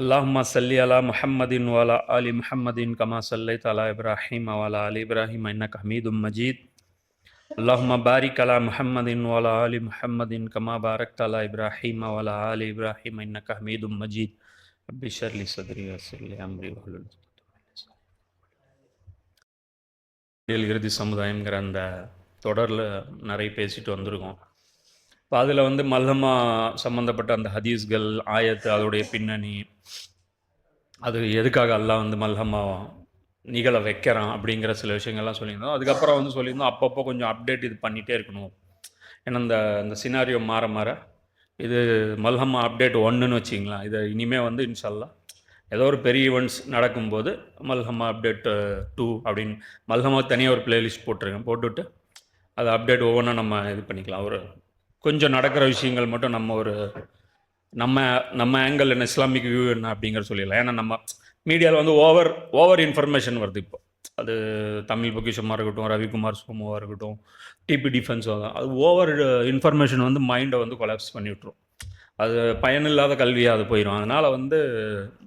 அல்லாஹுமா சல்லி அலா முஹம்மதின் வாலா அலி முஹம்மதின் கமா சல்லை தலா இப்ராஹிம் வாலா அலி இப்ராஹிம் இன்னக் ஹமீதும் மஜீத். அல்லாஹுமா பாரிக் அலா முஹம்மதின் வாலா அலி முஹம்மதின் கமா பாரக் தலா இப்ராஹிம் வாலா அலி இப்ராஹிம் இன்னக் ஹமீதும் மஜீத். அப்படி ஷர்லி சத்ரி வசல்லி அம்ரி இறுதி சமுதாயங்கிற அந்த தொடரில் நிறைய பேசிட்டு வந்திருக்கோம். இப்போ அதில் வந்து மல்லமா சம்மந்தப்பட்ட அந்த ஹதீஸ்கள் ஆயத்து அதோடைய பின்னணி. அது எதுக்காக எல்லாம் வந்து மல்ஹமா நிகழ வைக்கிறான் அப்படிங்கிற சில விஷயங்கள்லாம் சொல்லியிருந்தோம். அதுக்கப்புறம் வந்து சொல்லியிருந்தோம் அப்பப்போ கொஞ்சம் அப்டேட் இது பண்ணிகிட்டே இருக்கணும். ஏன்னா இந்த இந்த சினாரியோ மாற மாற இது மல்ஹமா அப்டேட் ஒன்றுன்னு வச்சிங்களா இதை இனிமேல் வந்து இன்ஷால்லா ஏதோ ஒரு பெரிய ஈவெண்ட்ஸ் நடக்கும்போது மல்ஹமா அப்டேட் டூ அப்படின்னு மல்ஹமா தனியாக ஒரு பிளேலிஸ்ட் போட்டிருக்கேன். போட்டுவிட்டு அதை அப்டேட் ஒவ்வொன்றா நம்ம இது பண்ணிக்கலாம். ஒரு கொஞ்சம் நடக்கிற விஷயங்கள் மட்டும் நம்ம ஒரு நம்ம நம்ம ஆங்கிள் என்ன இஸ்லாமிக் வியூ என்ன அப்படிங்கிற சொல்லிடலாம். ஏன்னா நம்ம மீடியாவில் வந்து ஓவர் ஓவர் இன்ஃபர்மேஷன் வருது இப்போ. அது தமிழ் பொக்கிஷமாக இருக்கட்டும் ரவிக்குமார் சோமுவாக இருக்கட்டும் டிபி டிஃபென்ஸ் அது ஓவர் இன்ஃபர்மேஷன் வந்து மைண்டை வந்து கொலாப்ஸ் பண்ணி விட்ரும் அது பயனில்லாத கல்வியாக அது போயிடும் அதனால் வந்து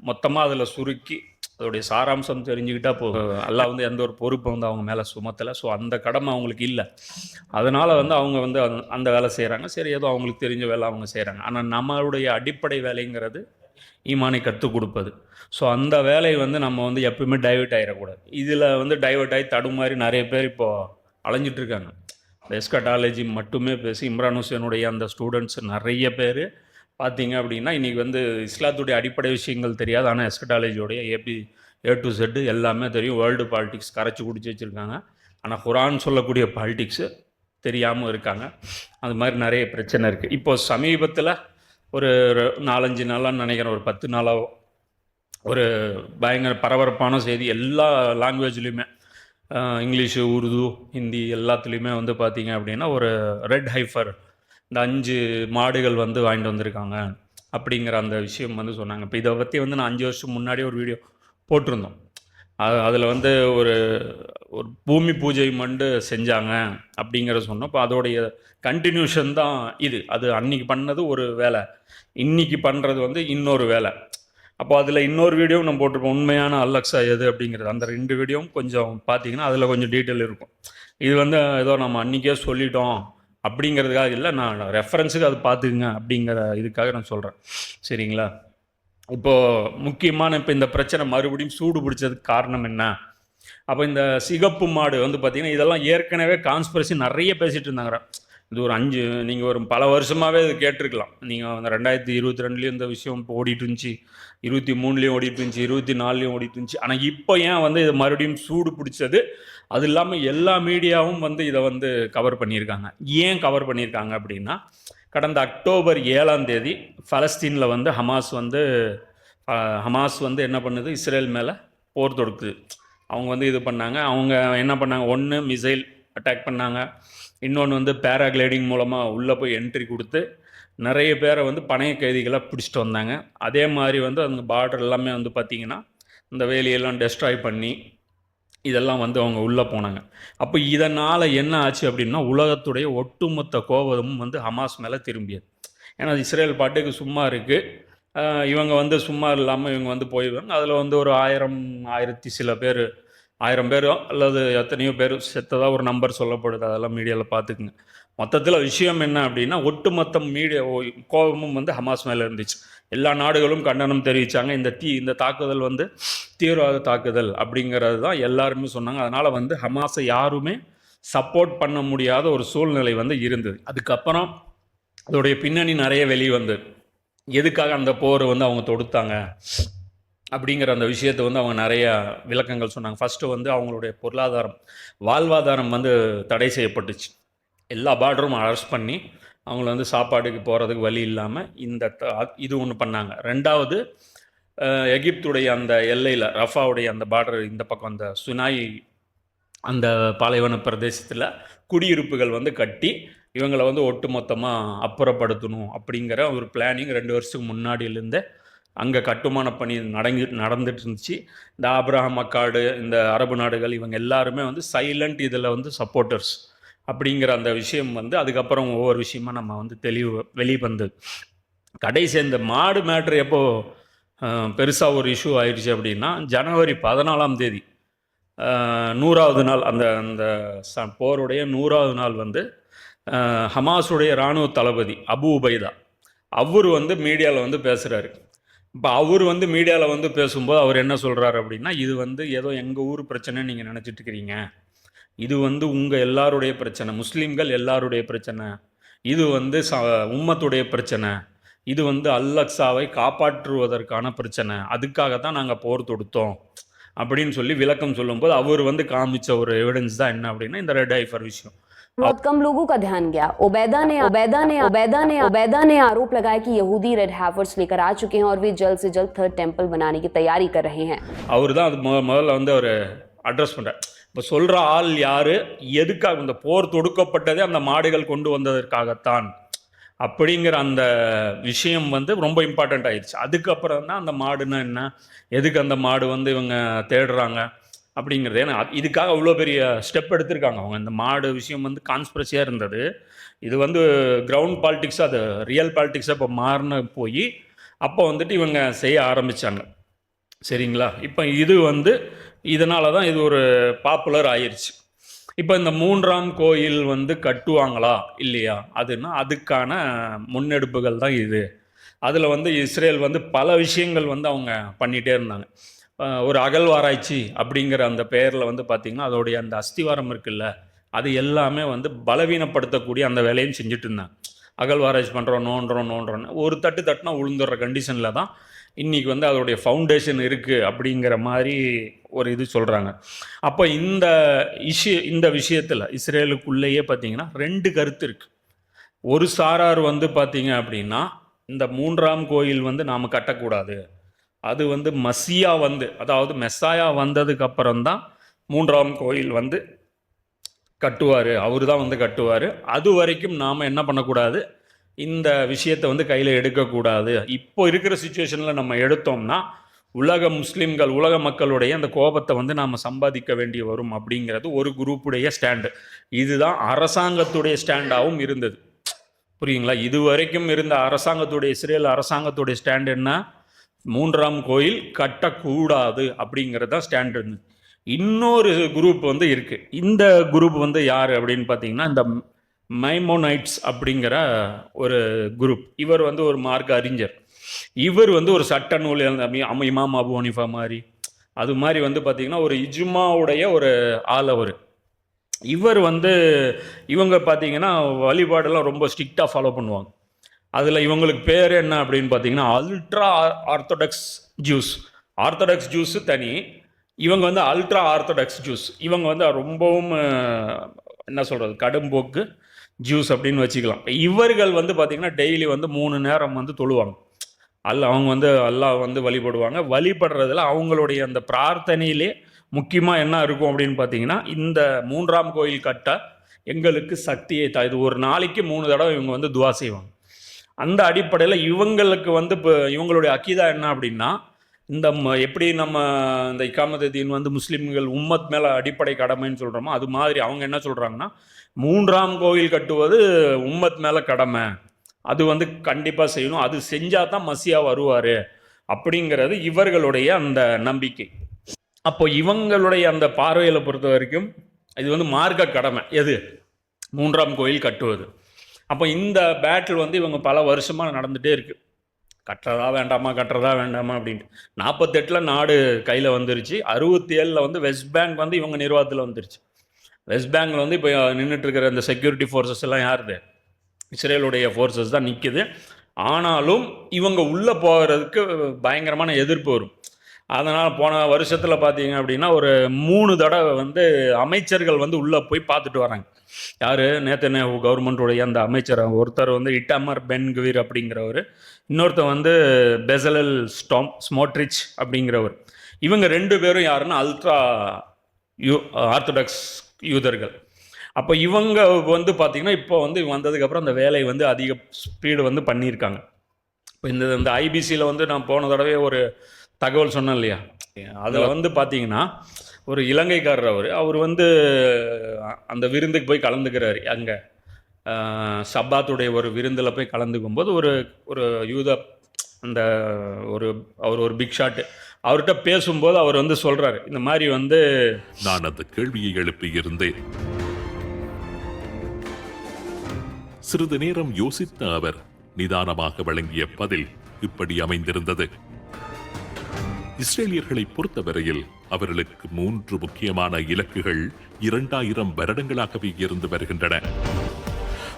மொத்தமாக அதில் சுருக்கி அதோடைய சாராம்சம் தெரிஞ்சுக்கிட்டா போதும். எல்லாம் வந்து எந்த ஒரு பொறுப்பை வந்து அவங்க மேலே சுமத்தலை. ஸோ அந்த கடமை அவங்களுக்கு இல்லை. அதனால் வந்து அவங்க வந்து அந்த- அந்த வேலை செய்கிறாங்க சரி ஏதோ அவங்களுக்கு தெரிஞ்ச வேலை அவங்க செய்கிறாங்க ஆனால் நம்மளுடைய அடிப்படை வேலைங்கிறது ஈமானை கற்றுக் கொடுப்பது. ஸோ அந்த வேலை வந்து நம்ம வந்து எப்பவுமே டைவர்ட் ஆகிடக்கூடாது இதில் வந்து டைவர்ட் ஆகி தடுமாறி நிறைய பேர் இப்போது அலைஞ்சிட்டு இருக்காங்க. எஸ்கட்டாலஜி மட்டுமே பேசி இம்ரான் ஹுசேனுடைய அந்த ஸ்டூடெண்ட்ஸ் நிறைய பேர் பார்த்தீங்க அப்படின்னா இன்றைக்கி வந்து இஸ்லாத்துடைய அடிப்படை விஷயங்கள் தெரியாது. ஆனால் எஸ்கட்டாலஜியோடைய ஏபி ஏ டு செட்டு எல்லாமே தெரியும். வேர்ல்டு பாலிடிக்ஸ் கரைச்சி குடிச்சு வச்சுருக்காங்க. ஆனால் குரான் சொல்லக்கூடிய பாலிடிக்ஸு தெரியாமல் இருக்காங்க. அது மாதிரி நிறைய பிரச்சனை இருக்குது இப்போது சமீபத்தில் ஒரு நாலஞ்சு நாளாக நினைக்கிறேன். ஒரு பத்து நாளாக ஒரு பயங்கர பரபரப்பான செய்தி. எல்லா லாங்குவேஜ்லேயுமே இங்கிலீஷு உருது ஹிந்தி எல்லாத்துலேயுமே வந்து பார்த்தீங்க அப்படின்னா ஒரு ரெட் ஹைஃபர் இந்த அஞ்சு மாடுகள் வந்து வாங்கிட்டு வந்திருக்காங்க அப்படிங்கிற அந்த விஷயம் வந்து சொன்னாங்க. இப்போ இதை பற்றி வந்து நான் அஞ்சு வருஷம் முன்னாடியே ஒரு வீடியோ போட்டிருந்தோம். அது அதில் வந்து ஒரு ஒரு பூமி பூஜை மண்டு செஞ்சாங்க அப்படிங்கிற சொன்னோம். இப்போ அதோடைய கண்டினியூஷன் தான் இது. அது அன்னைக்கு பண்ணது ஒரு வேலை. இன்னைக்கு பண்ணுறது வந்து இன்னொரு வேலை. அப்போ அதில் இன்னொரு வீடியோவும் நம்ம போட்டிருப்போம். உண்மையான அல்லக்ஸா எது அப்படிங்கிறது. அந்த ரெண்டு வீடியோவும் கொஞ்சம் பார்த்தீங்கன்னா அதில் கொஞ்சம் டீட்டெயில் இருக்கும். இது வந்து ஏதோ நம்ம அன்றைக்கே சொல்லிட்டோம். அப்படிங்கிறதுக்காக இல்லை நான் ரெஃபரன்ஸுக்கு அது பார்த்துக்குங்க அப்படிங்கிற இதுக்காக நான் சொல்கிறேன் சரிங்களா? இப்போது முக்கியமான இப்போ இந்த பிரச்சனை மறுபடியும் சூடு பிடிச்சதுக்கு காரணம் என்ன? அப்போ இந்த சிகப்பு மாடு வந்து பார்த்திங்கன்னா இதெல்லாம் ஏற்கனவே கான்ஸ்பிரசி நிறைய பேசிகிட்டு இருந்தாங்க இது ஒரு அஞ்சு நீங்கள் ஒரு பல வருஷமாகவே இது கேட்டிருக்கலாம். நீங்கள் அந்த ரெண்டாயிரத்தி இருபத்தி ரெண்டுலேயும் இந்த விஷயம் இப்போ ஓடிட்டு இருந்துச்சு இருபத்தி மூணுலேயும் ஓடிட்டு இருந்துச்சு இருபத்தி நாலுலேயும் ஓடிட்டு இருந்துச்சு. ஆனால் இப்போ ஏன் வந்து இது மறுபடியும் சூடு பிடிச்சது? அது இல்லாமல் எல்லா மீடியாவும் வந்து இதை வந்து கவர் பண்ணியிருக்காங்க. ஏன் கவர் பண்ணியிருக்காங்க அப்படின்னா கடந்த அக்டோபர் ஏழாம் தேதி ஃபலஸ்தீனில் வந்து ஹமாஸ் வந்து ஹமாஸ் வந்து என்ன பண்ணுது? இஸ்ரேல் மேலே போர் தொடுக்குது. அவங்க வந்து இது பண்ணாங்க. அவங்க என்ன பண்ணாங்க? ஒன்று மிசைல் அட்டாக் பண்ணாங்க. இன்னொன்று வந்து பேராகிளைடிங் மூலமாக உள்ளே போய் என்ட்ரி கொடுத்து நிறைய பேரை வந்து பணைய கைதிகளை பிடிச்சிட்டு வந்தாங்க. அதே மாதிரி வந்து அந்த பார்டர் எல்லாமே வந்து பார்த்திங்கன்னா இந்த வேலியெல்லாம் டெஸ்ட்ராய் பண்ணி இதெல்லாம் வந்து அவங்க உள்ளே போனாங்க. அப்போ இதனால் என்ன ஆச்சு அப்படின்னா உலகத்துடைய ஒட்டுமொத்த கோபமும் வந்து ஹமாஸ் மேலே திரும்பியது. ஏன்னா இஸ்ரேல் பாட்டுக்கு சும்மா இருக்குது இவங்க வந்து சும்மா இல்லாமல் இவங்க வந்து போயிடுவாங்க அதில் வந்து ஒரு ஆயிரம் ஆயிரத்தி சில பேர் ஆயிரம் பேரோ அல்லது எத்தனையோ பேர் செத்ததாக ஒரு நம்பர் சொல்லப்படுது. அதெல்லாம் மீடியாவில் பார்த்துக்குங்க. மொத்தத்தில் விஷயம் என்ன அப்படின்னா ஒட்டுமொத்த மீடியா கோபமும் வந்து ஹமாஸ் மேலே இருந்துச்சு. எல்லா நாடுகளும் கண்டனம் தெரிவித்தாங்க இந்த தீ இந்த தாக்குதல் வந்து தீவிரவாத தாக்குதல் அப்படிங்கிறது தான் எல்லாருமே சொன்னாங்க. அதனால் வந்து ஹமாஸை யாருமே சப்போர்ட் பண்ண முடியாத ஒரு சூழ்நிலை வந்து இருந்தது. அதுக்கப்புறம் அதோடைய பின்னணி நிறைய வெளியே வந்து எதுக்காக அந்த போர் வந்து அவங்க தொடுத்தாங்க? அப்படிங்கிற அந்த விஷயத்தை வந்து அவங்க நிறைய விளக்கங்கள் சொன்னாங்க. ஃபஸ்ட்டு வந்து அவங்களுடைய பொருளாதாரம் வாழ்வாதாரம் வந்து தடை செய்யப்பட்டுச்சு. எல்லா பார்டரும் அரெஸ்ட் பண்ணி அவங்கள வந்து சாப்பாடுக்கு போகிறதுக்கு வழி இல்லாமல் இந்த த- இது ஒன்று பண்ணாங்க. ரெண்டாவது எகிப்துடைய அந்த எல்லையில் ரஃபாவுடைய அந்த பார்டர் இந்த பக்கம் அந்த சுனாய் அந்த பாலைவன பிரதேசத்தில் குடியிருப்புகள் வந்து கட்டி இவங்களை வந்து ஒட்டுமொத்தமாக அப்புறப்படுத்தணும் அப்படிங்கிற ஒரு பிளானிங் ரெண்டு வருஷத்துக்கு முன்னாடியிலேருந்தே அங்கே கட்டுமான பணி நடங்கி நடந்துட்டு இருந்துச்சு இந்த ஆப்ரஹாம் மக்காடு இந்த அரபு நாடுகள் இவங்க எல்லாருமே வந்து சைலண்ட் இதில் வந்து சப்போர்ட்டர்ஸ் அப்படிங்கிற அந்த விஷயம் வந்து அதுக்கப்புறம் ஒவ்வொரு விஷயமா நம்ம வந்து தெளிவு வெளியே வந்தது கடைசி இந்த மாடு மேட்ரு எப்போது பெருசாக ஒரு இஷ்யூ ஆயிடுச்சு அப்படின்னா ஜனவரி பதினாலாம் தேதி. நூறாவது நாள் அந்த அந்த ச- போருடைய நூறாவது நாள் வந்து ஹமாஸுடைய இராணுவ தளபதி அபு உபைதா. அவர் வந்து மீடியாவில் வந்து பேசுகிறாரு இப்போ அவர் வந்து மீடியாவில் வந்து பேசும்போது அவர் என்ன சொல்கிறாரு அப்படின்னா இது வந்து ஏதோ எங்கள் ஊர் பிரச்சனைன்னு நீங்கள் நினச்சிட்டு இருக்கிறீங்க இது வந்து உங்கள் எல்லாருடைய பிரச்சனை முஸ்லீம்கள் எல்லாருடைய பிரச்சனை. இது வந்து ச உம்மத்துடைய பிரச்சனை. இது வந்து அல்லக்ஸாவை காப்பாற்றுவதற்கான பிரச்சனை. அதுக்காக தான் நாங்கள் போர் தொடுத்தோம். அப்படின்னு சொல்லி விளக்கம் சொல்லும்போது அவர் வந்து காமிச்ச ஒரு எவிடன்ஸ் தான் என்ன அப்படின்னா இந்த ரெட் ஐஃபர் விஷயம். बहुत कम लोगों का ध्यान गया ओबैदा ने ओबैदा ने ओबैदा ने ओबैदा ने आरोप लगाया कि यहूदी रेड हैवर्स लेकर आ चुके हैं और वे जल्द से जल्द थर्ड टेंपल बनाने की तैयारी कर रहे हैं அவர் தான் அது மொ முதல்ல வந்து அவர் அட்ரஸ் பண்ணுறார் இப்போ சொல்கிற ஆள் யார் எதுக்காக இந்த போர் தொடுக்கப்பட்டதே அந்த மாடுகள் கொண்டு வந்ததற்காகத்தான் அப்படிங்கிற அந்த விஷயம் வந்து ரொம்ப இம்பார்ட்டண்ட் ஆயிடுச்சு அதுக்கப்புறம் தான் அந்த மாடுன்னா என்ன எதுக்கு அந்த மாடு வந்து இவங்க தேடுறாங்க அப்படிங்கிறது ஏன்னா இதுக்காக அவ்வளோ பெரிய ஸ்டெப் எடுத்திருக்காங்க. அவங்க இந்த மாடு விஷயம் வந்து கான்ஸ்பிரசியாக இருந்தது. இது வந்து கிரவுண்ட் பாலிட்டிக்ஸாக அது ரியல் பாலிட்டிக்ஸாக இப்போ மாறின போய் அப்போ வந்துட்டு இவங்க செய்ய ஆரம்பித்தாங்க சரிங்களா? இப்போ இது வந்து இதனால தான் இது ஒரு பாப்புலர் ஆயிருச்சு. இப்போ இந்த மூன்றாம் கோயில் வந்து கட்டுவாங்களா? இல்லையா? அதுன்னா அதுக்கான முன்னெடுப்புகள் தான் இது. அதில் வந்து இஸ்ரேல் வந்து பல விஷயங்கள் வந்து அவங்க பண்ணிகிட்டே இருந்தாங்க. ஒரு அகழ்வாராய்ச்சி அப்படிங்கிற அந்த பெயரில் வந்து பார்த்திங்கன்னா அதோடைய அந்த அஸ்திவாரம் இருக்குல்ல அது எல்லாமே வந்து பலவீனப்படுத்தக்கூடிய அந்த வேலையும் செஞ்சுட்டு இருந்தாங்க. அகழ்வாராய்ச்சி பண்ணுறோம் நோண்டுறோம் நோண்டுறோன்னு ஒரு தட்டு தட்டுனா உளுந்துடுற கண்டிஷனில் தான் இன்றைக்கி வந்து அதோடைய ஃபவுண்டேஷன் இருக்குது அப்படிங்கிற மாதிரி ஒரு இது சொல்கிறாங்க அப்போ இந்த இஷ்யூ இந்த விஷயத்தில் இஸ்ரேலுக்குள்ளேயே பார்த்தீங்கன்னா ரெண்டு கருத்து இருக்குது ஒரு சாரார் வந்து பார்த்தீங்க அப்படின்னா இந்த மூன்றாம் கோயில் வந்து நாம் கட்டக்கூடாது. அது வந்து மசியா வந்து அதாவது மெஸ்ஸாயா வந்ததுக்கு அப்புறம் தான் மூன்றாம் கோயில் வந்து கட்டுவார். அவர் தான் வந்து கட்டுவார். அது வரைக்கும் நாம் என்ன பண்ணக்கூடாது? இந்த விஷயத்தை வந்து கையில் எடுக்கக்கூடாது. இப்போ இருக்கிற சுச்சுவேஷனில் நம்ம எடுத்தோம்னா உலக முஸ்லீம்கள் உலக மக்களுடைய அந்த கோபத்தை வந்து நாம் சம்பாதிக்க வேண்டி வரும் அப்படிங்கிறது ஒரு குரூப்புடைய ஸ்டாண்டு. இதுதான் அரசாங்கத்துடைய ஸ்டாண்டாகவும் இருந்தது. புரியுங்களா? இது வரைக்கும் இருந்த அரசாங்கத்துடைய இஸ்ரேல் அரசாங்கத்துடைய ஸ்டாண்ட் என்ன? மூன்றாம் கோயில் கட்டக்கூடாது அப்படிங்கிறது தான் ஸ்டாண்டர்ட் இன்னொரு குரூப் வந்து இருக்குது இந்த குரூப் வந்து யார் அப்படின்னு பார்த்தீங்கன்னா இந்த மைமோனைட்ஸ் அப்படிங்கிற ஒரு குரூப் இவர் வந்து ஒரு மார்க்க அறிஞர். இவர் வந்து ஒரு சட்ட நூல் எழுந்த இமாம் அபு ஹனிஃபா மாதிரி. அது மாதிரி வந்து பார்த்தீங்கன்னா ஒரு இஜ்மாவுடைய ஒரு ஆள் அவர். இவர் வந்து இவங்க பார்த்தீங்கன்னா வழிபாடெல்லாம் ரொம்ப ஸ்ட்ரிக்டாக ஃபாலோ பண்ணுவாங்க. அதில் இவங்களுக்கு பேர் என்ன அப்படின்னு பார்த்தீங்கன்னா ultra orthodox Jews orthodox Jews தனி. இவங்க வந்து அல்ட்ரா ஆர்த்தடாக்ஸ் ஜூஸ் இவங்க வந்து ரொம்பவும் என்ன சொல்கிறது கடும்போக்கு ஜூஸ் அப்படின்னு வச்சுக்கலாம். இவர்கள் வந்து பார்த்திங்கன்னா டெய்லி வந்து மூணு நேரம் வந்து தொழுவாங்க. அல்ல அவங்க வந்து அல்லாஹ் வந்து வழிபடுவாங்க. வழிபடுறதுல அவங்களுடைய அந்த பிரார்த்தனையிலே முக்கியமாக என்ன இருக்கும் அப்படின்னு பார்த்தீங்கன்னா இந்த மூன்றாம் கோயில் கட்ட எங்களுக்கு சக்தியை த இது ஒரு நாளைக்கு மூணு தடவை இவங்க வந்து துவா செய்வாங்க. அந்த அடிப்படையில் இவங்களுக்கு வந்து இப்போ இவங்களுடைய அக்கீதா என்ன அப்படின்னா இந்த ம- எப்படி நம்ம இந்த இக்காமதீன் வந்து முஸ்லீம்கள் உம்மத் மேலே அடிப்படை கடமைன்னு சொல்கிறோமோ அது மாதிரி அவங்க என்ன சொல்கிறாங்கன்னா மூன்றாம் கோயில் கட்டுவது உம்மத் மேலே கடமை. அது வந்து கண்டிப்பாக செய்யணும். அது செஞ்சால் தான் மசியா வருவார் அப்படிங்கிறது இவர்களுடைய அந்த நம்பிக்கை. அப்போ இவங்களுடைய அந்த பார்வையில் பொறுத்த வரைக்கும் இது வந்து மார்க்க கடமை. எது? மூன்றாம் கோயில் கட்டுவது. அப்போ இந்த பேட்டில் வந்து இவங்க பல வருஷமாக நடந்துகிட்டே இருக்குது கட்டுறதா வேண்டாமா கட்டுறதா வேண்டாமா அப்படின்ட்டு. நாற்பத்தெட்டில் நாடு கையில் வந்துருச்சு. அறுபத்தி ஏழில் வந்து வெஸ்ட் பேங்க் வந்து இவங்க நிர்வாகத்தில் வந்துருச்சு. வெஸ்ட் பேங்கில் வந்து இப்போ நின்றுட்டு இருக்கிற இந்த செக்யூரிட்டி ஃபோர்ஸஸ் எல்லாம் யாருது? இஸ்ரேலுடைய ஃபோர்ஸஸ் தான் நிற்குது ஆனாலும் இவங்க உள்ளே போகிறதுக்கு பயங்கரமான எதிர்ப்பு வரும். அதனால் போன வருஷத்தில் பார்த்தீங்க அப்படின்னா ஒரு மூணு தடவை வந்து அமைச்சர்கள் வந்து உள்ளே போய் பார்த்துட்டு வராங்க. யார்? நேற்று கவர்மெண்ட்டுடைய அந்த அமைச்சர். ஒருத்தர் வந்து இட்டாமர் பென்குவீர் அப்படிங்கிறவர். இன்னொருத்தர் வந்து பெசலல் ஸ்டாம் ஸ்மோட்ரிச் அப்படிங்கிறவர். இவங்க ரெண்டு பேரும் யாருன்னா அல்ட்ரா யூ ஆர்த்தடாக்ஸ் யூதர்கள். அப்போ இவங்க வந்து பார்த்திங்கன்னா இப்போ வந்து வந்ததுக்கப்புறம் அந்த வேலை வந்து அதிக ஸ்பீடு வந்து பண்ணியிருக்காங்க. இப்போ இந்த இந்த ஐபிசியில் வந்து நான் போன தடவை ஒரு தகவல் சொன்னேன் இல்லையா? அதில் வந்து பார்த்தீங்கன்னா ஒரு இலங்கைக்காரர் அவர். அவர் வந்து அந்த விருந்துக்கு போய் கலந்துக்கிறாரு. அங்கே சப்பாத்துடைய ஒரு விருந்தில் போய் கலந்துக்கும் போது ஒரு ஒரு யூத அந்த ஒரு அவர் ஒரு பிக் ஷாட் அவர்கிட்ட பேசும்போது அவர் வந்து சொல்கிறாரு இந்த மாதிரி வந்து நான் அந்த கேள்வியை எழுப்பியிருந்தேன். சிறிது நேரம் யோசித்த அவர் நிதானமாக வழங்கிய பதில் இப்படி அமைந்திருந்தது. இஸ்ரேலியர்களை பொறுத்தவரையில் அவர்களுக்கு மூன்று முக்கியமான இலக்குகள் இரண்டாயிரம் வருடங்களாகவே இருந்து வருகின்றன.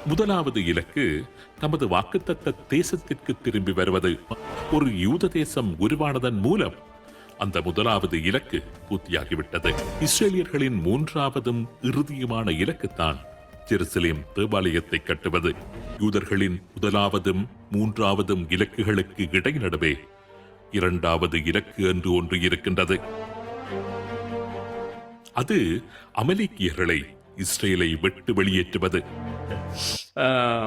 முதலாவது இலக்கு தமது வாக்குத்தத்த தேசத்திற்கு திரும்பி வருவது. ஒரு யூத தேசம் உருவானதன் மூலம் அந்த முதலாவது இலக்கு பூர்த்தியாகிவிட்டது. இஸ்ரேலியர்களின் மூன்றாவதும் இறுதியுமான இலக்குத்தான் ஜெருசலேம் தேவாலயத்தை கட்டுவது. யூதர்களின் முதலாவதும் மூன்றாவதும் இலக்குகளுக்கு இடைநடுவே இரண்டாவது இலக்கு என்று ஒன்று இருக்கின்றது. அது அமலிக்கியர்களை இஸ்ரேலை விட்டு வெளியேற்றுவது.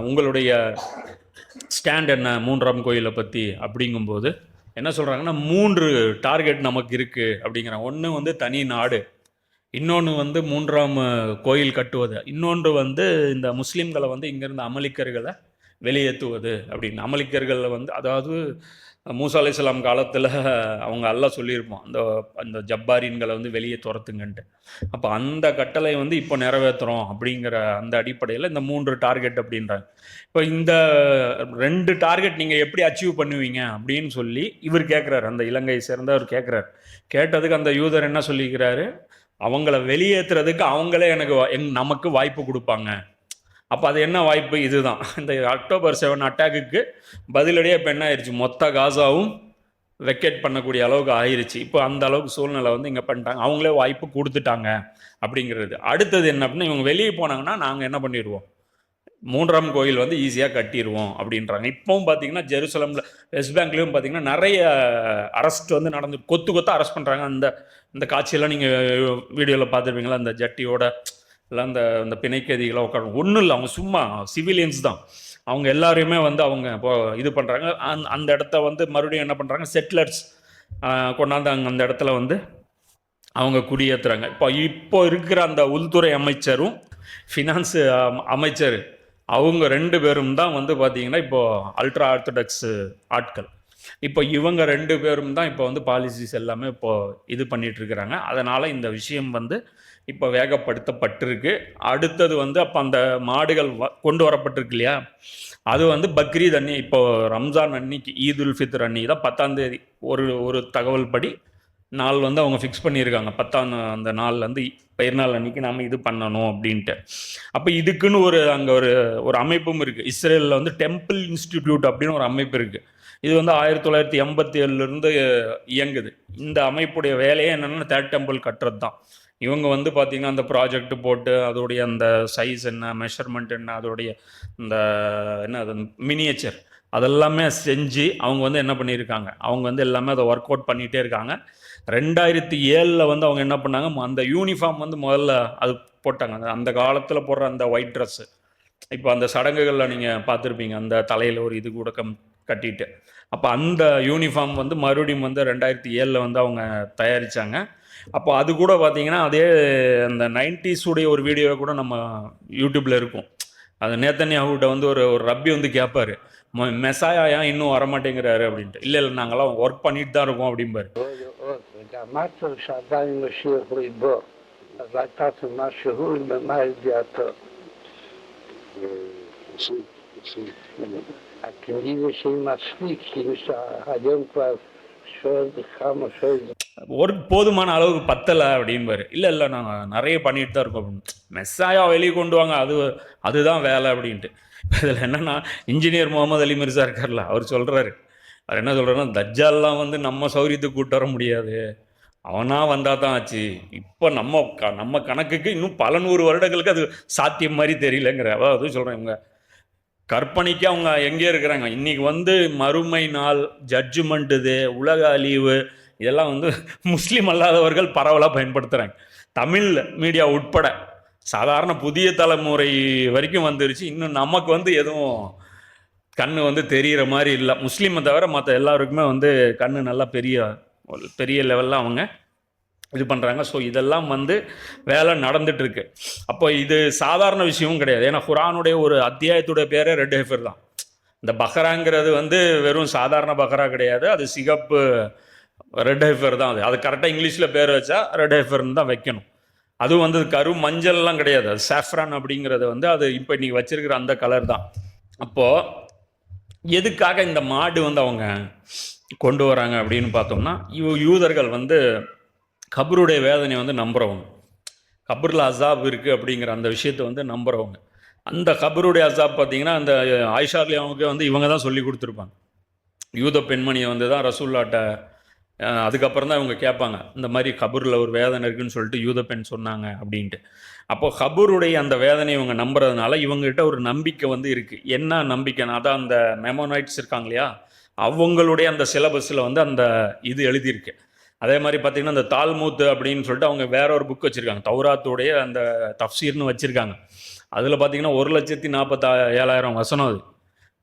உங்களுடைய ஸ்டாண்ட் என்ன மூன்றாம் கோயிலை பற்றி அப்படிங்கும்போது என்ன சொல்கிறாங்கன்னா மூன்று டார்கெட் நமக்கு இருக்குது அப்படிங்கிறாங்க ஒன்று வந்து தனி நாடு இன்னொன்று வந்து மூன்றாம் கோயில் கட்டுவது இன்னொன்று வந்து இந்த முஸ்லீம்களை வந்து இங்கேருந்து அமலிக்கர்களை வெளியேற்றுவது அப்படின்னு அமலிக்கர்களில் வந்து அதாவது மூசா அலைஹிஸ்ஸலாம் காலத்தில் அவங்க எல்லாம் சொல்லியிருப்போம் அந்த அந்த ஜப்பாரின்களை வந்து வெளியே துரத்துங்கன்ட்டு. அப்போ அந்த கட்டளை வந்து இப்போ நிறைவேற்றுறோம் அப்படிங்கிற அந்த அடிப்படையில் இந்த மூன்று டார்கெட் அப்படின்றாங்க. இப்போ இந்த ரெண்டு டார்கெட் நீங்கள் எப்படி அச்சீவ் பண்ணுவீங்க அப்படின்னு சொல்லி இவர் கேட்குறாரு அந்த இலங்கை சேர்ந்தவர் கேட்குறாரு கேட்டதுக்கு அந்த யூதர் என்ன சொல்லிக்கிறாரு? அவங்கள வெளியேற்றுறதுக்கு அவங்களே எனக்கு எங் நமக்கு வாய்ப்பு கொடுப்பாங்க. அப்போ அது என்ன வாய்ப்பு? இதுதான். இந்த அக்டோபர் செவன் அட்டாக்குக்கு பதிலடியாக இப்போ என்ன ஆயிடுச்சு மொத்த காசாவும் வெக்கேட் பண்ணக்கூடிய அளவுக்கு ஆயிடுச்சு இப்போ அந்த அளவுக்கு சூழ்நிலை வந்து இங்கே பண்ணிட்டாங்க. அவங்களே வாய்ப்பு கொடுத்துட்டாங்க அப்படிங்கிறது. அடுத்தது என்ன அப்படின்னா இவங்க வெளியே போனாங்கன்னா நாங்கள் என்ன பண்ணிடுவோம்? மூன்றாம் கோயில் வந்து ஈஸியாக கட்டிடுவோம் அப்படின்றாங்க. இப்போவும் பார்த்தீங்கன்னா ஜெருசலமில் வெஸ்ட் பேங்க்லேயும் பார்த்தீங்கன்னா நிறைய அரெஸ்ட் வந்து நடந்து கொத்து கொத்து அரெஸ்ட் பண்ணுறாங்க அந்த இந்த காட்சியெல்லாம் நீங்கள் வீடியோவில் பார்த்துருப்பீங்களா? அந்த ஜட்டியோட எல்லாம் அந்த அந்த பிணைக்கதிகளாக உட்கார ஒன்றும் இல்லை அவங்க சும்மா சிவிலியன்ஸ் தான். அவங்க எல்லாரையுமே வந்து அவங்க இப்போ இது பண்ணுறாங்க அந் அந்த இடத்த வந்து மறுபடியும் என்ன பண்ணுறாங்க செட்டிலர்ஸ் கொண்டாந்து அங்கே அந்த இடத்துல வந்து அவங்க குடியேற்றுறாங்க இப்போ இப்போ இருக்கிற அந்த உள்துறை அமைச்சரும் ஃபினான்ஸு அமைச்சர் அவங்க ரெண்டு பேரும் தான் வந்து பார்த்தீங்கன்னா இப்போது அல்ட்ரா ஆர்த்தடாக்ஸ் ஆட்கள். இப்போ இவங்க ரெண்டு பேரும் தான் இப்போ வந்து பாலிசிஸ் எல்லாமே இப்போது இது பண்ணிட்டு இருக்கிறாங்க. அதனால் இந்த விஷயம் வந்து இப்போ வேகப்படுத்தப்பட்டிருக்கு. அடுத்தது வந்து அப்போ அந்த மாடுகள் வ- கொண்டு வரப்பட்டிருக்கு இல்லையா? அது வந்து பக்ரீத் அன்னி இப்போ ரம்ஜான் அன்னைக்கு ஈத் உல் ஃபித்ர் அன்னைக்கு தான் பத்தாந்தேதி ஒரு ஒரு தகவல் படி நாள் வந்து அவங்க ஃபிக்ஸ் பண்ணியிருக்காங்க. பத்தாம் அந்த நாள்லேருந்து பயிர் நாள் அன்னைக்கு நாம் இது பண்ணணும் அப்படின்ட்டு. அப்போ இதுக்குன்னு ஒரு அங்கே ஒரு ஒரு அமைப்பும் இருக்குது இஸ்ரேலில் வந்து டெம்பிள் இன்ஸ்டிடியூட் அப்படின்னு ஒரு அமைப்பு இருக்குது இது வந்து ஆயிரத்தி தொள்ளாயிரத்தி எண்பத்தி ஏழுலேருந்து இயங்குது. இந்த அமைப்புடைய வேலையே என்னென்னா தேர்ட் டெம்பிள் கட்டுறது தான் இவங்க வந்து பார்த்திங்கன்னா அந்த ப்ராஜெக்ட் போட்டு அதோடைய அந்த சைஸ் என்ன மெஷர்மெண்ட் என்ன அதோடைய இந்த என்ன அது மினியேச்சர் அதெல்லாமே செஞ்சு அவங்க வந்து என்ன பண்ணியிருக்காங்க? அவங்க வந்து எல்லாமே அதை ஒர்க் அவுட் பண்ணிகிட்டே இருக்காங்க. ரெண்டாயிரத்தி ஏழில் வந்து அவங்க என்ன பண்ணாங்க? ம- அந்த யூனிஃபார்ம் வந்து முதல்ல அது போட்டாங்க. அந்த- அந்த காலத்தில் போடுற அந்த ஒயிட் ட்ரெஸ்ஸு இப்போ அந்த சடங்குகளில் நீங்கள் பார்த்துருப்பீங்க அந்த தலையில் ஒரு இது கூட கம் கட்டிட்டு. அப்போ அந்த யூனிஃபார்ம் வந்து மறுபடியும் வந்து ரெண்டாயிரத்தி ஏழில் வந்து அவங்க தயாரித்தாங்க அப்போ அது கூட பார்த்தீங்கன்னா அதே அந்த 90s உடைய ஒரு வீடியோ கூட நம்ம யூடியூப்பில் இருக்கும் அது நேத்தன்யாஹூட்ட வந்து ஒரு ஒரு ரப்பி வந்து கேட்பாரு "ம- மெசாயா ஏன் இன்னும் வரமாட்டேங்கிறாரு அப்படின்ட்டு இல்லை இல்லை நாங்களாம் ஒர்க் பண்ணிட்டு தான் இருக்கோம் அப்படிம்பாரு לראות, ואמרת שעדיין משיח ליבו, אז הייתה תמונה שהוא למה ידיעתו. הכנראה שהיא מספיק, כאילו שהיום כבר שואל כמה שואל ஒர்க் போதுமான அளவுக்கு பத்தலை அப்படிம்பாரு. இல்லை இல்லை நாங்கள் நிறைய பண்ணிட்டு தான் இருக்கோம். அப்படின்னு மெஸ்ஸாயா வெளியே கொண்டு வாங்க. அது அதுதான் வேலை அப்படின்ட்டு. இதில் என்னென்னா இன்ஜினியர் முகமது அலி மிர்சா இருக்கார்ல அவர் சொல்கிறாரு அவர் என்ன சொல்கிறாருன்னா தஜ்ஜால்லாம் வந்து நம்ம சௌரியத்துக்கு கூட்டு வர முடியாது. அவனாக வந்தால் தான் ஆச்சு. இப்போ நம்ம க நம்ம கணக்குக்கு இன்னும் பல நூறு வருடங்களுக்கு அது சாத்தியம் மாதிரி தெரியலங்கிற அதாவது சொல்கிறேன் இவங்க. கற்பனைக்கு அவங்க எங்கே இருக்கிறாங்க? இன்றைக்கி வந்து மறுமை நாள் ஜட்ஜ்மெண்ட் இது உலக அழிவு இதெல்லாம் வந்து முஸ்லீம் அல்லாதவர்கள் பரவலாக பயன்படுத்துகிறாங்க தமிழ் மீடியா உட்பட சாதாரண புதிய தலைமுறை வரைக்கும் வந்துருச்சு. இன்னும் நமக்கு வந்து எதுவும் கண்ணு வந்து தெரிகிற மாதிரி இல்லை. முஸ்லீமை தவிர மற்ற எல்லாருக்குமே வந்து கண்ணு நல்லா பெரிய பெரிய லெவலில் அவங்க இது பண்ணுறாங்க ஸோ இதெல்லாம் வந்து வேலை நடந்துகிட்ருக்கு அப்போ இது சாதாரண விஷயமும் கிடையாது. ஏன்னா குரானுடைய ஒரு அத்தியாயத்துடைய பேரே ரெட் ஹெஃபர் தான். இந்த பஹ்ராங்கிறது வந்து வெறும் சாதாரண பஹ்ரா கிடையாது. அது சிகப்பு ரெட் ஹெஃபர் தான் அது. அது கரெக்டாக இங்கிலீஷில் பேர் வச்சா ரெட் ஹெஃபர்னு தான் வைக்கணும். அதுவும் வந்து கரு மஞ்சள்லாம் கிடையாது. அது சாஃப்ரான் அப்படிங்கிறது வந்து அது இப்போ நீங்கள் வச்சுருக்கிற அந்த கலர் தான். அப்போது எதுக்காக இந்த மாடு வந்து அவங்க கொண்டு வராங்க அப்படின்னு பார்த்தோம்னா யூ யூதர்கள் வந்து கபருடைய வேதனை வந்து நம்புகிறவங்க கபரில் அசாப் இருக்குது அப்படிங்கிற அந்த விஷயத்தை வந்து நம்புகிறவங்க அந்த கபருடைய அசாப் பார்த்தீங்கன்னா அந்த ஆயிஷாலியாவுக்கு அவங்க வந்து இவங்க தான் சொல்லி கொடுத்துருப்பாங்க. யூத பெண்மணியை வந்து தான் ரசூல்லாட்ட அதுக்கப்புறம் தான் இவங்க கேட்பாங்க இந்த மாதிரி கபூரில் ஒரு வேதனை இருக்குன்னு சொல்லிட்டு யூத பெண் சொன்னாங்க அப்படின்ட்டு. அப்போ கபூருடைய அந்த வேதனையை இவங்க நம்புறதுனால இவங்ககிட்ட ஒரு நம்பிக்கை வந்து இருக்குது என்ன நம்பிக்கைனா அதான் அந்த மெமோனாய்ட்ஸ் இருக்காங்க இல்லையா அவங்களுடைய அந்த சிலபஸில் வந்து அந்த இது எழுதியிருக்கு. அதே மாதிரி பார்த்தீங்கன்னா அந்த தால்மூத்து அப்படின்னு சொல்லிட்டு அவங்க வேற ஒரு புக் வச்சுருக்காங்க. தௌராத்துடைய அந்த தஃப்சீர்னு வச்சுருக்காங்க. அதில் பார்த்தீங்கன்னா ஒரு லட்சத்தி நாற்பத்தா ஏழாயிரம் வசனம் அது.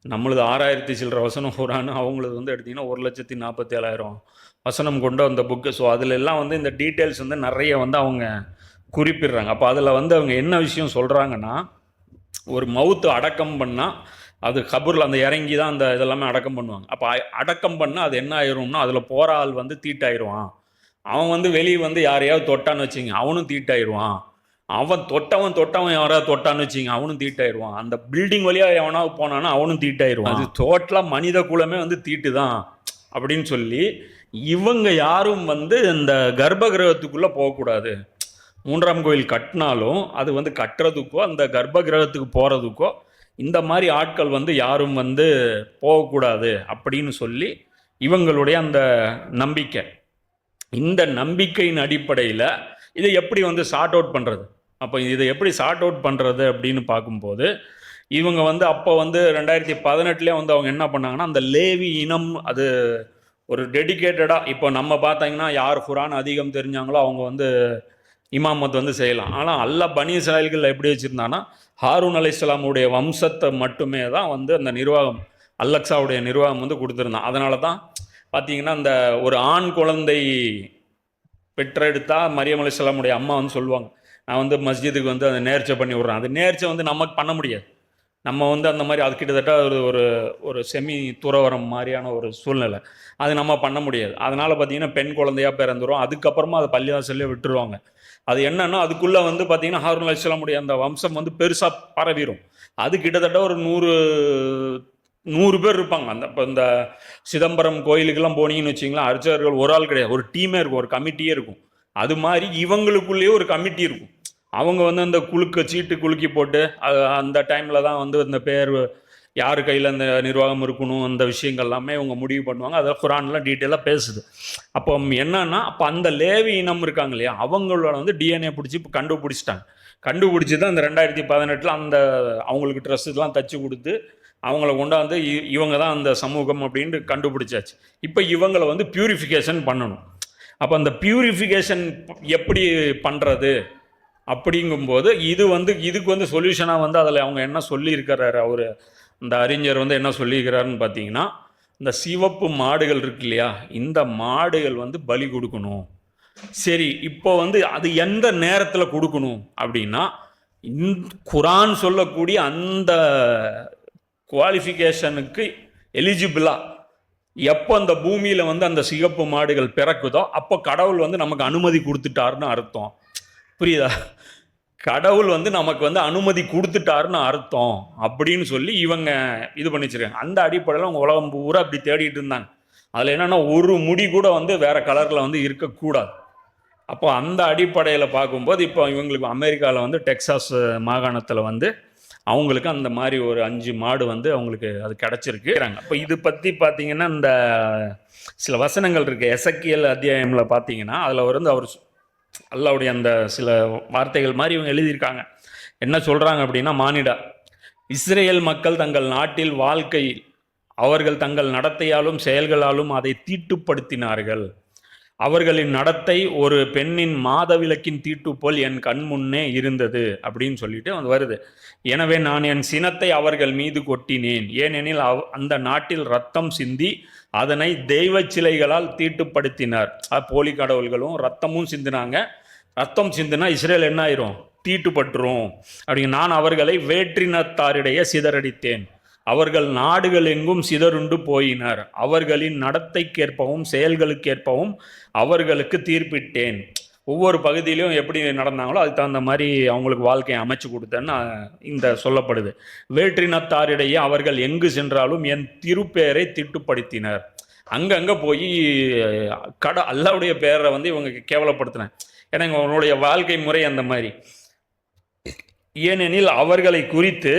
நம்மளது ஆறாயிரத்தி சில்லற வசனம் குரான் அவங்களது வந்து எடுத்திங்கன்னா ஒரு லட்சத்தி நாற்பத்தி ஏழாயிரம். வசனம் கொண்ட அந்த புக்கு ஸோ அதில் எல்லாம் வந்து இந்த டீட்டெயில்ஸ் வந்து நிறைய வந்து அவங்க குறிப்பிடுறாங்க. அப்போ அதில் வந்து அவங்க என்ன விஷயம் சொல்கிறாங்கன்னா ஒரு மவுத்து அடக்கம் பண்ணால் அது கபூரில் அந்த இறங்கி தான் அந்த இதெல்லாமே அடக்கம் பண்ணுவாங்க. அப்போ அடக்கம் பண்ணால் அது என்ன ஆயிரும்னா அதில் போகிற ஆள் வந்து தீட்டாயிருவான். அவன் வந்து வெளியே வந்து யாரையாவது தொட்டான்னு வச்சுங்க அவனும் தீட்டாயிருவான். அவன் தொட்டவன் தொட்டவன் யாராவது தொட்டான்னு வச்சுங்க அவனும் தீட்டாயிருவான். அந்த பில்டிங் வழியாக எவனாவது போனானா அவனும் தீட்டாயிருவான். அது டோட்டலாக மனித குலமே வந்து தீட்டு தான் அப்படின்னு சொல்லி இவங்க யாரும் வந்து இந்த கர்ப்ப கிரகத்துக்குள்ளே போகக்கூடாது. மூன்றாம் கோயில் கட்டினாலும் அது வந்து கட்டுறதுக்கோ அந்த கர்ப்ப கிரகத்துக்கு போகிறதுக்கோ இந்த மாதிரி ஆட்கள் வந்து யாரும் வந்து போகக்கூடாது அப்படின்னு சொல்லி இவங்களுடைய அந்த நம்பிக்கை. இந்த நம்பிக்கையின் அடிப்படையில் இதை எப்படி வந்து சார்ட் அவுட் பண்ணுறது அப்போ இதை எப்படி சார்ட் அவுட் பண்ணுறது அப்படின்னு பார்க்கும்போது இவங்க வந்து அப்போ வந்து ரெண்டாயிரத்தி பதினெட்டுலேயே வந்து அவங்க என்ன பண்ணாங்கன்னா அந்த லேவி இனம் அது ஒரு டெடிகேட்டடாக இப்போ நம்ம பார்த்தீங்கன்னா யார் குரான் அதிகம் தெரிஞ்சாங்களோ அவங்க வந்து இமாமத் வந்து செய்யலாம். ஆனால் அல்ல பனி சாயல்கள் எப்படி வச்சுருந்தாங்கன்னா ஹாரூன் அலைஹிஸ்ஸலாமுடைய வம்சத்தை மட்டுமே தான் வந்து அந்த நிர்வாகம் அல்லக்ஸாவுடைய நிர்வாகம் வந்து கொடுத்துருந்தான். அதனால தான் பார்த்தீங்கன்னா அந்த ஒரு ஆண் குழந்தை பெற்றெடுத்தா மரியம் அலைஹிஸ்ஸலாமுடைய அம்மா வந்து சொல்லுவாங்க நான் வந்து மஸ்ஜிதுக்கு வந்து அதை நேர்ச்சை பண்ணி விட்றேன். அது நேர்ச்சை வந்து நமக்கு பண்ண முடியாது. நம்ம வந்து அந்த மாதிரி அது கிட்டத்தட்ட ஒரு ஒரு ஒரு செமி துறவரம் மாதிரியான ஒரு சூழ்நிலை. அது நம்ம பண்ண முடியாது. அதனால் பார்த்தீங்கன்னா பெண் குழந்தையாக பிறந்துரும். அதுக்கப்புறமா அதை பள்ளிவாசல்லே விட்டுருவாங்க. அது என்னன்னா அதுக்குள்ளே வந்து பார்த்தீங்கன்னா ஹாரூன் அலைஹிஸ்ஸலாமுடைய அந்த வம்சம் வந்து பெருசாக பரவிடும் அது கிட்டத்தட்ட ஒரு நூறு நூறு பேர் இருப்பாங்க. அந்த இப்போ இந்த சிதம்பரம் கோயிலுக்கெல்லாம் போனீங்கன்னு வச்சிங்களா அர்ச்சகர்கள் ஒரு ஆள் கிடையாது. ஒரு டீமே இருக்கும். ஒரு கமிட்டியே இருக்கும். அது மாதிரி இவங்களுக்குள்ளேயே ஒரு கமிட்டி இருக்கும். அவங்க வந்து அந்த குலுக்க சீட்டு குலுக்கி போட்டு அது அந்த டைமில் தான் வந்து இந்த பேர் யார் கையில் அந்த நிர்வாகம் இருக்கணும் அந்த விஷயங்கள் எல்லாமே இவங்க முடிவு பண்ணுவாங்க. அதை குரான்லாம் டீட்டெயிலாக பேசுது. அப்போ என்னன்னா அப்போ அந்த லேவி இனம் இருக்காங்க இல்லையா அவங்களோட வந்து டிஎன்ஏ பிடிச்சி இப்போ கண்டுபிடிச்சிட்டாங்க. கண்டுபிடிச்சி தான் இந்த ரெண்டாயிரத்தி பதினெட்டில் அந்த அவங்களுக்கு ட்ரெஸ் இதெல்லாம் தச்சு கொடுத்து அவங்கள கொண்டாந்து இ- இவங்க தான் அந்த சமூகம் அப்படின்ட்டு கண்டுபிடிச்சாச்சு. இப்போ இவங்களை வந்து பியூரிஃபிகேஷன் பண்ணணும். அப்போ அந்த பியூரிஃபிகேஷன் எப்படி பண்ணுறது அப்படிங்கும்போது இது வந்து இதுக்கு வந்து சொல்யூஷனாக வந்து அதில் அவங்க என்ன சொல்லியிருக்கிறாரு? அவர் இந்த அறிஞர் வந்து என்ன சொல்லியிருக்கிறாருன்னு பார்த்தீங்கன்னா இந்த சிவப்பு மாடுகள் இருக்கு இல்லையா? இந்த மாடுகள் வந்து பலி கொடுக்கணும். சரி இப்போ வந்து அது எந்த நேரத்தில் கொடுக்கணும் அப்படின்னா இந் குரான் சொல்லக்கூடிய அந்த குவாலிஃபிகேஷனுக்கு எலிஜிபிளா எப்போ அந்த பூமியில் வந்து அந்த சிகப்பு மாடுகள் பிறக்குதோ அப்போ கடவுள் வந்து நமக்கு அனுமதி கொடுத்துட்டாருன்னு அர்த்தம். புரியுதா? கடவுள் வந்து நமக்கு வந்து அனுமதி கொடுத்துட்டாருன்னு அர்த்தம் அப்படின்னு சொல்லி இவங்க இது பண்ணிச்சிருக்காங்க. அந்த அடிப்படையில் அவங்க உலகம் பூரா அப்படி தேடிட்டு இருந்தாங்க. அதில் என்னென்னா ஒரு முடி கூட வந்து வேறு கலரில் வந்து இருக்கக்கூடாது. அப்போ அந்த அடிப்படையில் பார்க்கும்போது இப்போ இவங்களுக்கு அமெரிக்காவில் வந்து டெக்சாஸ் மாகாணத்தில் வந்து அவங்களுக்கு அந்த மாதிரி ஒரு அஞ்சு மாடு வந்து அவங்களுக்கு அது கிடச்சிருக்கு. அப்போ இது பற்றி பார்த்தீங்கன்னா இந்த சில வசனங்கள் இருக்குது எசக்கியல் அத்தியாயமில் பார்த்தீங்கன்னா அதில் வந்து அவர் அல்லாவுடைய அந்த சில வார்த்தைகள் மாதிரி இவங்க எழுதியிருக்காங்க. என்ன சொல்கிறாங்க அப்படின்னா மானிடா இஸ்ரேல் மக்கள் தங்கள் நாட்டில் வாழ்க்கையில் அவர்கள் தங்கள் நடத்தையாலும் செயல்களாலும் அதை தீட்டுப்படுத்தினார்கள். அவர்களின் நடத்தை ஒரு பெண்ணின் மாதவிலக்கின் தீட்டு போல் என் கண் முன்னே இருந்தது அப்படின்னு சொல்லிட்டு அது வருது. எனவே நான் என் சினத்தை அவர்கள் மீது கொட்டினேன். ஏனெனில் அவ் அந்த நாட்டில் ரத்தம் சிந்தி அதனை தெய்வ சிலைகளால் தீட்டுப்படுத்தினார். போலி கடவுள்களும் ரத்தமும் சிந்தினாங்க. ரத்தம் சிந்தினா இஸ்ரேல் என்ன ஆயிரும்? தீட்டுப்பட்டுரும். அப்படி நான் அவர்களை வேற்றினத்தாரிடையே சிதறடித்தேன். அவர்கள் நாடுகள் எங்கும் சிதறுண்டு போயினர். அவர்களின் நடத்தைக்கேற்பவும் செயல்களுக்கேற்பவும் அவர்களுக்கு தீர்ப்பிட்டேன். ஒவ்வொரு பகுதியிலையும் எப்படி நடந்தாங்களோ அதுக்கு தகுந்த மாதிரி அவங்களுக்கு வாழ்க்கையை அமைச்சு கொடுத்தேன்னு இந்த சொல்லப்படுது. வேற்றினத்தாரிடையே அவர்கள் எங்கு சென்றாலும் என் திருப்பேரை திட்டுப்படுத்தினர். அங்கங்கே போய் கட அல்லாவுடைய பேரை வந்து இவங்க கேவலப்படுத்தினேன் ஏன்னா இவங்களுடைய வாழ்க்கை முறை அந்த மாதிரி. ஏனெனில் அவர்களை குறித்து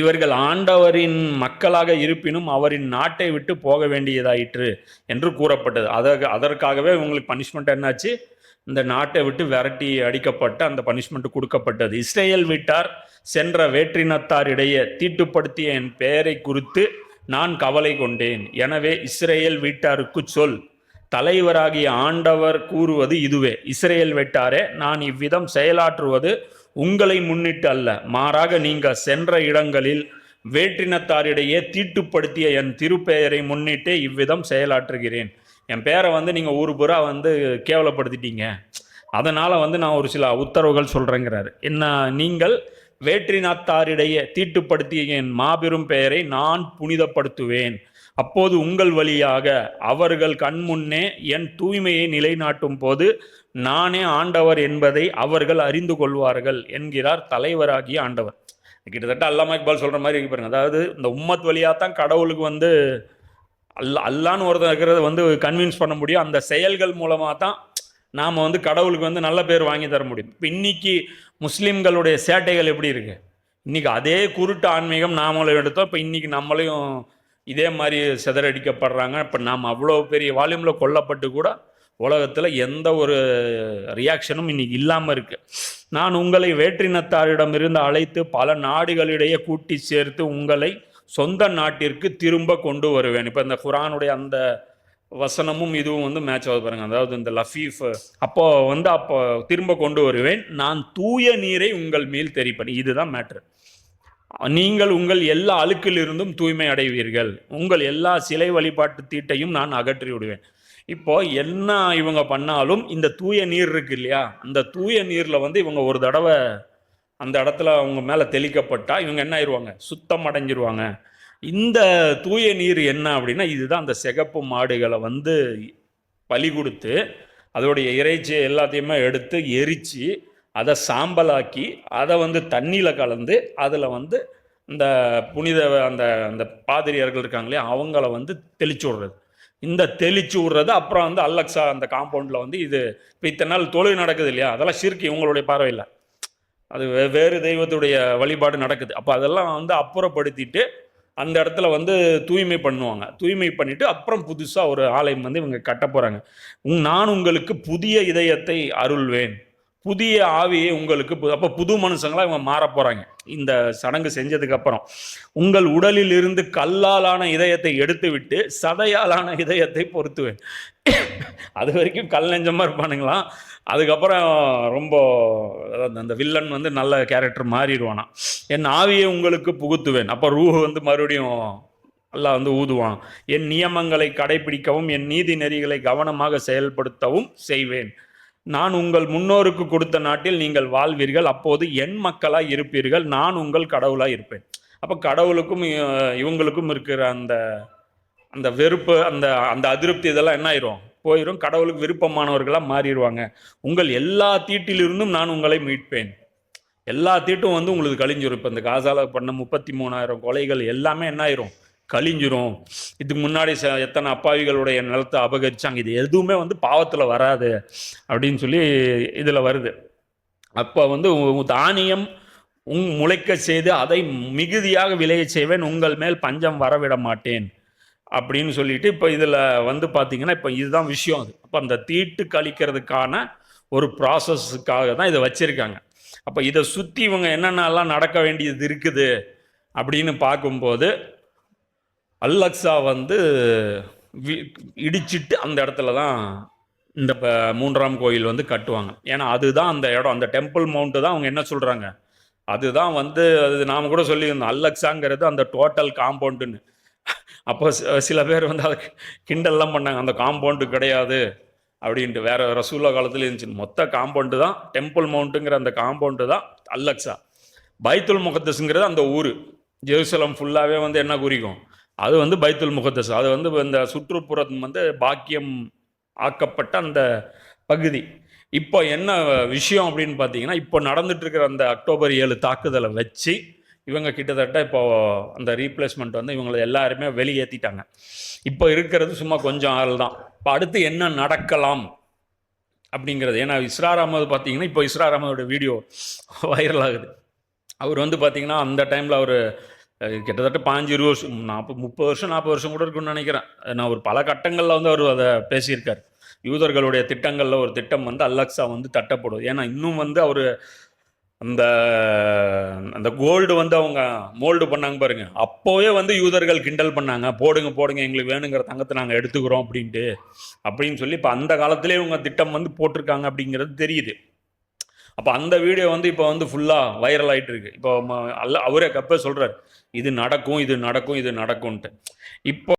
இவர்கள் ஆண்டவரின் மக்களாக இருப்பினும் அவரின் நாட்டை விட்டு போக வேண்டியதாயிற்று என்று கூறப்பட்டது. அதற்கு அதற்காகவே இவங்களுக்கு பனிஷ்மெண்ட் என்னாச்சு? இந்த நாட்டை விட்டு விரட்டி அடிக்கப்பட்ட அந்த பனிஷ்மெண்ட் கொடுக்கப்பட்டது. இஸ்ரேல் வீட்டார் சென்ற வேற்றினத்தாரிடையே தீட்டுப்படுத்திய என் பெயரை குறித்து நான் கவலை கொண்டேன். எனவே இஸ்ரேல் வீட்டாருக்கு சொல். தலைவராகிய ஆண்டவர் கூறுவது இதுவே. இஸ்ரேல் வெட்டாரே நான் இவ்விதம் செயலாற்றுவது உங்களை முன்னிட்டு அல்ல. மாறாக நீங்கள் சென்ற இடங்களில் வேற்றினத்தாரிடையே தீட்டுப்படுத்திய என் திருப்பெயரை முன்னிட்டு இவ்விதம் செயலாற்றுகிறேன். என் பேரை வந்து நீங்கள் ஊர் பூரா வந்து கேவலப்படுத்திட்டீங்க. அதனால் வந்து நான் ஒரு சில உத்தரவுகள் சொல்கிறேங்கிறாரு என்ன நீங்கள் வேற்றினாத்தாரிடையே தீட்டுப்படுத்திய என் மாபெரும் பெயரை நான் புனிதப்படுத்துவேன். அப்போது உங்கள் வழியாக அவர்கள் கண்முன்னே என் தூய்மையை நிலைநாட்டும் போது நானே ஆண்டவர் என்பதை அவர்கள் அறிந்து கொள்வார்கள் என்கிறார் தலைவராகிய ஆண்டவர். கிட்டத்தட்ட அல்லாம இக்பால் சொல்கிற மாதிரி இருக்கு பாருங்க. அதாவது இந்த உம்மத் வழியாக தான் கடவுளுக்கு வந்து அல்ல அல்லான்னு ஒருத்தர் இருக்கிறத வந்து கன்வின்ஸ் பண்ண முடியும். அந்த செயல்கள் மூலமாக தான் நாம் வந்து கடவுளுக்கு வந்து நல்ல பேர் வாங்கி தர முடியும். இப்போ இன்னைக்கு முஸ்லீம்களுடைய சேட்டைகள் எப்படி இருக்குது இன்றைக்கி அதே குருட்டு ஆன்மீகம் நாமளும் எடுத்தோம். இப்போ இன்றைக்கி நம்மளையும் இதே மாதிரி சிதறடிக்கப்படுறாங்க. இப்போ நாம் அவ்வளோ பெரிய வால்யூமில் கொல்லப்பட்டு கூட உலகத்தில் எந்த ஒரு ரியாக்ஷனும் இன்னைக்கு இல்லாமல் இருக்குது நான் உங்களை வேற்றினத்தாரிடமிருந்து அழைத்து பல நாடுகளிடையே கூட்டி சேர்த்து உங்களை சொந்த நாட்டிற்கு திரும்ப கொண்டு வருவேன். இப்போ இந்த குரானுடைய அந்த வசனமும் இதுவும் வந்து மேட்ச் ஆகுது பாருங்க. அதாவது இந்த லஃபீஃப் அப்போ வந்து அப்போ திரும்ப கொண்டு வருவேன். நான் தூய நீரை உங்கள் மேல் தெரிப்பேன் இதுதான் மேட்ரு நீங்கள் உங்கள் எல்லா அழுக்கிலிருந்தும் தூய்மை அடைவீர்கள். உங்கள் எல்லா சிலை வழிபாட்டு தீட்டையும் நான் அகற்றி விடுவேன். இப்போ என்ன இவங்க பண்ணாலும் இந்த தூய நீர் இருக்கு இல்லையா? அந்த தூய நீர்ல வந்து இவங்க ஒரு தடவை அந்த இடத்துல அவங்க மேலே தெளிக்கப்பட்டால் இவங்க என்ன ஆயிடுவாங்க சுத்தம் அடைஞ்சிருவாங்க. இந்த தூய நீர் என்ன அப்படின்னா இதுதான் அந்த சிகப்பு மாடுகளை வந்து பலி கொடுத்து அதோடைய இறைச்சி எல்லாத்தையுமே எடுத்து எரித்து அதை சாம்பலாக்கி அதை வந்து தண்ணியில் கலந்து அதில் வந்து இந்த புனித அந்த அந்த பாதிரியார்கள் இருக்காங்க இல்லையா அவங்கள வந்து தெளிச்சு விடுறது. இந்த தெளிச்சு விடுறது அப்புறம் வந்து அல்லக்ஸா அந்த காம்பவுண்டில் வந்து இது இப்போ இத்தனை நாள் தொழில் நடக்குது இல்லையா அதெல்லாம் சிரிக்கு இவங்களுடைய பார்வையில். அது வே- வேறு தெய்வத்துடைய வழிபாடு நடக்குது. அப்போ அதெல்லாம் வந்து அப்புறப்படுத்திட்டு அந்த இடத்துல வந்து தூய்மை பண்ணுவாங்க. தூய்மை பண்ணிவிட்டு அப்புறம் புதுசாக ஒரு ஆலயம் வந்து இவங்க கட்ட போகிறாங்க நான் உங்களுக்கு புதிய இதயத்தை அருள்வேன். புதிய ஆவியை உங்களுக்கு அப்போ புது மனுஷங்களாக இவங்க மாற போகிறாங்க இந்த சடங்கு செஞ்சதுக்கப்புறம். உங்கள் உடலில் இருந்து கல்லாலான இதயத்தை எடுத்துவிட்டு சதையாலான இதயத்தை பொருத்துவேன். அது வரைக்கும் கல் நெஞ்சமாக இருப்பானுங்களாம். அதுக்கப்புறம் ரொம்ப அதாவது அந்த வில்லன் வந்து நல்ல கேரக்டர் மாறிடுவானா. என் ஆவியை உங்களுக்கு புகுத்துவேன். அப்போ ரூஹ் வந்து மறுபடியும் நல்லா வந்து ஊதுவான். என் நியமங்களை கடைபிடிக்கவும் என் நீதி நெறிகளை கவனமாக செயல்படுத்தவும் செய்வேன். நான் உங்கள் முன்னோருக்கு கொடுத்த நாட்டில் நீங்கள் வாழ்வீர்கள். அப்போது என் மக்களாக இருப்பீர்கள். நான் உங்கள் கடவுளாக இருப்பேன். அப்போ கடவுளுக்கும் இவங்களுக்கும் இருக்கிற அந்த அந்த வெறுப்பு அந்த அந்த அதிருப்தி இதெல்லாம் என்ன ஆயிரும்? போயிடும் கடவுளுக்கு விருப்பமானவர்களாக மாறிடுவாங்க. உங்கள் எல்லா தீட்டிலிருந்தும் நான் உங்களை மீட்பேன். எல்லா தீட்டும் வந்து உங்களுக்கு கழிஞ்சிரும். இப்போ இந்த காசால பண்ண முப்பத்தி மூணாயிரம் கொலைகள் எல்லாமே என்ன ஆயிரும்? கழிஞ்சிரும். இதுக்கு முன்னாடி ச- எத்தனை அப்பாவிகளுடைய நிலத்தை அபகரிச்சாங்க. இது எதுவுமே வந்து பாவத்தில் வராது அப்படின்னு சொல்லி இதில் வருது. அப்போ வந்து உ- தானியம் உங் முளைக்க செய்து அதை மிகுதியாக விளைய செய்வேன். உங்கள் மேல் பஞ்சம் வரவிட மாட்டேன். அப்படின்னு சொல்லிட்டு இப்போ இதில் வந்து பார்த்தீங்கன்னா இப்போ இதுதான் விஷயம் அது. அப்போ அந்த தீட்டு கழிக்கிறதுக்கான ஒரு ப்ராசஸ்க்காக தான் இதை வச்சுருக்காங்க. அப்போ இதை சுற்றி இவங்க என்னென்னலாம் நடக்க வேண்டியது இருக்குது அப்படின்னு பார்க்கும்போது அல்லக்ஸா வந்து வி- இடிச்சிட்டு அந்த இடத்துல தான் இந்த ப- மூன்றாம் கோயில் வந்து கட்டுவாங்க. ஏன்னா அதுதான் அந்த இடம். அந்த டெம்பிள் மவுண்ட்டு தான் அவங்க என்ன சொல்கிறாங்க அதுதான் வந்து அது நாம் கூட சொல்லியிருந்தோம். அல்லக்ஸாங்கிறது அந்த டோட்டல் காம்பவுண்டுன்னு அப்போ சில பேர் வந்து அதை கிண்டல்லாம் பண்ணாங்க. அந்த காம்பவுண்டு கிடையாது அப்படின்ட்டு. வேறு ரசூல்லா காலத்தில் இருந்துச்சு. மொத்த காம்பவுண்டு தான் டெம்பிள் மவுண்ட்டுங்கிற அந்த காம்பவுண்டு தான் அல்லக்ஸா பைத்துல் முகத்தஸுங்கிறது அந்த ஊர். ஜெருசலம் ஃபுல்லாகவே வந்து என்ன குறிக்கும்? அது வந்து பைத்துல் முகத்தஸ் அது வந்து இந்த சுற்றுப்புறம் வந்து பாக்கியம் ஆக்கப்பட்ட அந்த பகுதி. இப்போ என்ன விஷயம் அப்படின்னு பார்த்தீங்கன்னா இப்போ நடந்துட்டு இருக்கிற அந்த அக்டோபர் ஏழு தாக்குதலை வச்சு இவங்க கிட்டத்தட்ட இப்போது அந்த ரீப்ளேஸ்மெண்ட் வந்து இவங்களை எல்லாருமே வெளியேற்றிட்டாங்க இப்போ இருக்கிறது சும்மா கொஞ்சம் ஆள் தான். இப்போ அடுத்து என்ன நடக்கலாம் அப்படிங்கிறது. ஏன்னா இஸ்ரார் அகமது பார்த்தீங்கன்னா இப்போ இஸ்ரார் அகமதோட வீடியோ வைரல் ஆகுது. அவர் வந்து பார்த்தீங்கன்னா அந்த டைமில் அவர் கிட்டத்தட்ட பாஞ்சு இருபது வருஷம் நாற்பது முப்பது வருஷம் நாற்பது வருஷம் கூட இருக்குன்னு நினைக்கிறேன். நான் ஒரு பல கட்டங்களில் வந்து அவர் அதை பேசியிருக்கார். யூதர்களுடைய திட்டங்களில் ஒரு திட்டம் வந்து அல்லக்ஸா வந்து தட்டப்படும். ஏன்னா இன்னும் வந்து அவர் அந்த அந்த கோல்டு வந்து அவங்க மோல்டு பண்ணாங்க பாருங்க. அப்போவே வந்து யூதர்கள் கிண்டல் பண்ணாங்க. போடுங்க போடுங்க எங்களுக்கு வேணுங்கிற தங்கத்தை நாங்கள் எடுத்துக்கிறோம் அப்படின்ட்டு. அப்படின்னு சொல்லி இப்போ அந்த காலத்திலே இவங்க திட்டம் வந்து போட்டிருக்காங்க அப்படிங்கிறது தெரியுது. அப்போ அந்த வீடியோ வந்து இப்போ வந்து ஃபுல்லாக வைரல் ஆயிட்டு இருக்கு. இப்போ ம- அல்ல அவரே கப்பே சொல்றாரு. இது நடக்கும் இது நடக்கும் இது நடக்கும்ன்ட்டு. இப்போ